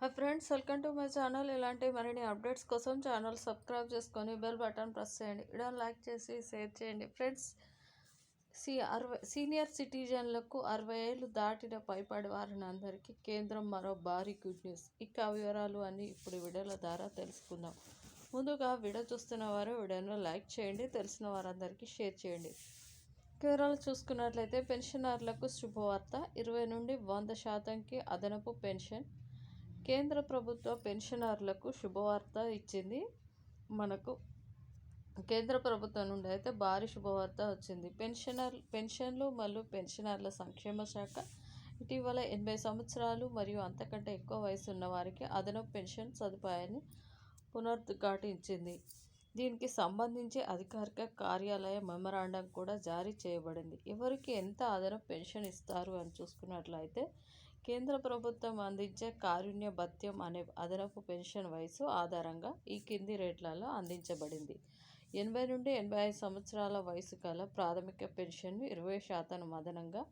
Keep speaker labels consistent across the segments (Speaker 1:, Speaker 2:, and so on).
Speaker 1: Hi friends welcome to my channel. ఇలాంటి మరిన్ని updates కోసం ఛానల్ సబ్స్క్రైబ్ చేసుకొని బెల్ బటన్ ప్రెస్ చేయండి. వీడియో లైక్ చేసి షేర్ చేయండి. ఫ్రెండ్స్ సి అరవై సీనియర్ సిటిజన్లకు అరవై ఏళ్ళు దాటిన పైపడి వారిని అందరికీ కేంద్రం మరో భారీ గుడ్ న్యూస్. ఇక వివరాలు అని ఇప్పుడు వీడియోల ద్వారా తెలుసుకుందాం. ముందుగా వీడియో చూస్తున్న వారు వీడియోను లైక్ చేయండి తెలిసిన వారందరికీ షేర్ చేయండి. వివరాలు చూసుకున్నట్లయితే పెన్షనర్లకు శుభవార్త. ఇరవై నుండి వంద శాతంకి అదనపు పెన్షన్. కేంద్ర ప్రభుత్వ పెన్షనర్లకు శుభవార్త ఇచ్చింది. మనకు కేంద్ర ప్రభుత్వం నుండి అయితే భారీ శుభవార్త వచ్చింది. పెన్షనర్ పెన్షన్లు మరియు పెన్షనర్ల సంక్షేమ శాఖ ఇటీవల ఎనభై సంవత్సరాలు మరియు అంతకంటే ఎక్కువ వయసు ఉన్న వారికి అదనపు పెన్షన్ సదుపాయాన్ని పునరుద్ఘాటించింది. దీనికి సంబంధించి అధికారిక కార్యాలయ మెమరాండం కూడా జారీ చేయబడింది. ఎవరికి ఎంత అదనపు పెన్షన్ ఇస్తారు అని చూసుకున్నట్లయితే కేంద్ర ప్రభుత్వం అందించే కారుణ్య భత్యం అనే అదనపు పెన్షన్ వయసు ఆధారంగా ఈ కింది రేట్లలో అందించబడింది. ఎనభై నుండి ఎనభై ఐదు సంవత్సరాల వయసు గల ప్రాథమిక పెన్షన్ ఇరవై శాతం అదనంగా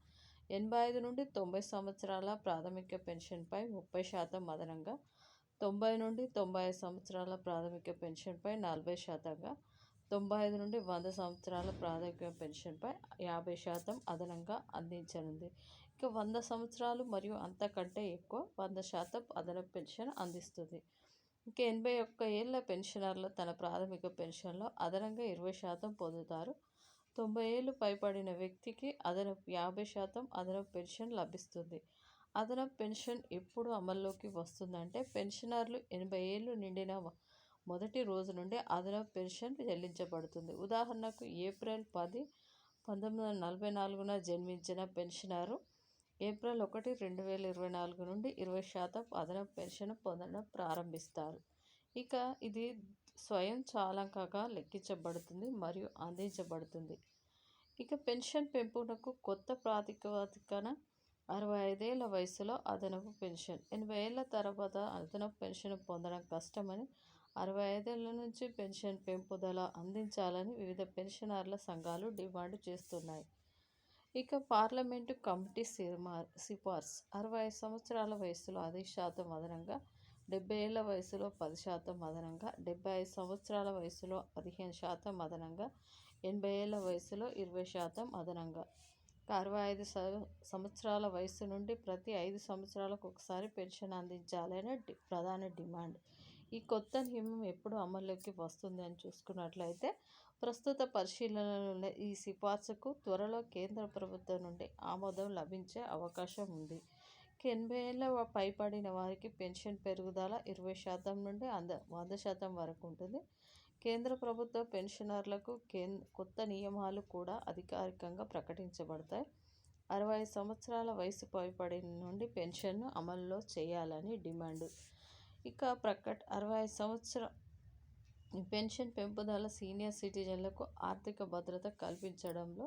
Speaker 1: ఎనభై ఐదు నుండి తొంభై సంవత్సరాల ప్రాథమిక పెన్షన్పై ముప్పై శాతం అదనంగా తొంభై నుండి తొంభై ఐదు సంవత్సరాల ప్రాథమిక పెన్షన్పై నలభై శాతంగా తొంభై ఐదు నుండి వంద సంవత్సరాల ప్రాథమిక పెన్షన్పై యాభై శాతం అదనంగా అందించనుంది. ఇక వంద సంవత్సరాలు మరియు అంతకంటే ఎక్కువ వంద శాతం అదనపు పెన్షన్ అందిస్తుంది. ఇక ఎనభై ఒక్క ఏళ్ళ పెన్షనర్లు తన ప్రాథమిక పెన్షన్లో అదనంగా ఇరవై శాతం పొందుతారు. తొంభై ఏళ్ళు పైబడిన వ్యక్తికి అదనపు యాభై శాతం అదనపు పెన్షన్ లభిస్తుంది. అదనపు పెన్షన్ ఎప్పుడు అమల్లోకి వస్తుందంటే పెన్షనర్లు ఎనభై ఏళ్ళు నిండిన మొదటి రోజు నుండి అదనపు పెన్షన్ చెల్లించబడుతుంది. ఉదాహరణకు ఏప్రిల్ పది పంతొమ్మిది వందల నలభై నాలుగున జన్మించిన పెన్షనరు ఏప్రిల్ ఒకటి రెండు వేల ఇరవై నాలుగు నుండి ఇరవై శాతం అదనపు పెన్షన్ పొందడం ప్రారంభిస్తారు. ఇక ఇది స్వయం చాలకగా లెక్కించబడుతుంది మరియు అందించబడుతుంది. ఇక పెన్షన్ పెంపునకు కొత్త ప్రాతిపదికన అరవై ఐదేళ్ళ వయసులో అదనపు పెన్షన్ ఎనభై ఏళ్ళ తర్వాత అదనపు పెన్షన్ పొందడం కష్టమని అరవై ఐదేళ్ళ నుంచి పెన్షన్ పెంపుదల అందించాలని వివిధ పెన్షనర్ల సంఘాలు డిమాండ్ చేస్తున్నాయి. ఇక పార్లమెంటు కమిటీ సిఫార్సు. అరవై ఐదు సంవత్సరాల వయసులో ఐదు శాతం అదనంగా డెబ్బై ఏళ్ళ వయసులో పది శాతం అదనంగా డెబ్బై ఐదు సంవత్సరాల వయసులో పదిహేను శాతం అదనంగా ఎనభై ఏళ్ళ వయసులో ఇరవై శాతం అదనంగా. అరవై ఐదు సంవత్సరాల వయసు నుండి ప్రతి ఐదు సంవత్సరాలకు ఒకసారి పెన్షన్ అందించాలనే ప్రధాన డిమాండ్. ఈ కొత్త నియమం ఎప్పుడు అమల్లోకి వస్తుంది అని చూసుకున్నట్లయితే ప్రస్తుత పరిశీలనలో ఈ సిఫార్సుకు త్వరలో కేంద్ర ప్రభుత్వం నుండి ఆమోదం లభించే అవకాశం ఉంది. ఎనభై ఏళ్ళ పైపడిన వారికి పెన్షన్ పెరుగుదల ఇరవై శాతం నుండి అంద వంద శాతం వరకు ఉంటుంది. కేంద్ర ప్రభుత్వ పెన్షనర్లకు కే కొత్త నియమాలు కూడా అధికారికంగా ప్రకటించబడతాయి. అరవై సంవత్సరాల వయసు పైబడిన నుండి పెన్షన్ను అమల్లో చేయాలని డిమాండ్. ఇక ప్రకట్. అరవై సంవత్సరం పెన్షన్ పెంపుదల సీనియర్ సిటిజన్లకు ఆర్థిక భద్రత కల్పించడంలో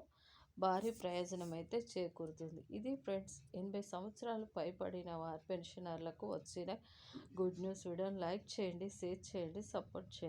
Speaker 1: భారీ ప్రయోజనం అయితే చేకూరుతుంది. ఇది ఫ్రెండ్స్ ఎనభై సంవత్సరాలు పైబడిన వారి పెన్షనర్లకు వచ్చిన గుడ్ న్యూస్. వీడియోని లైక్ చేయండి షేర్ చేయండి సపోర్ట్ చేయండి.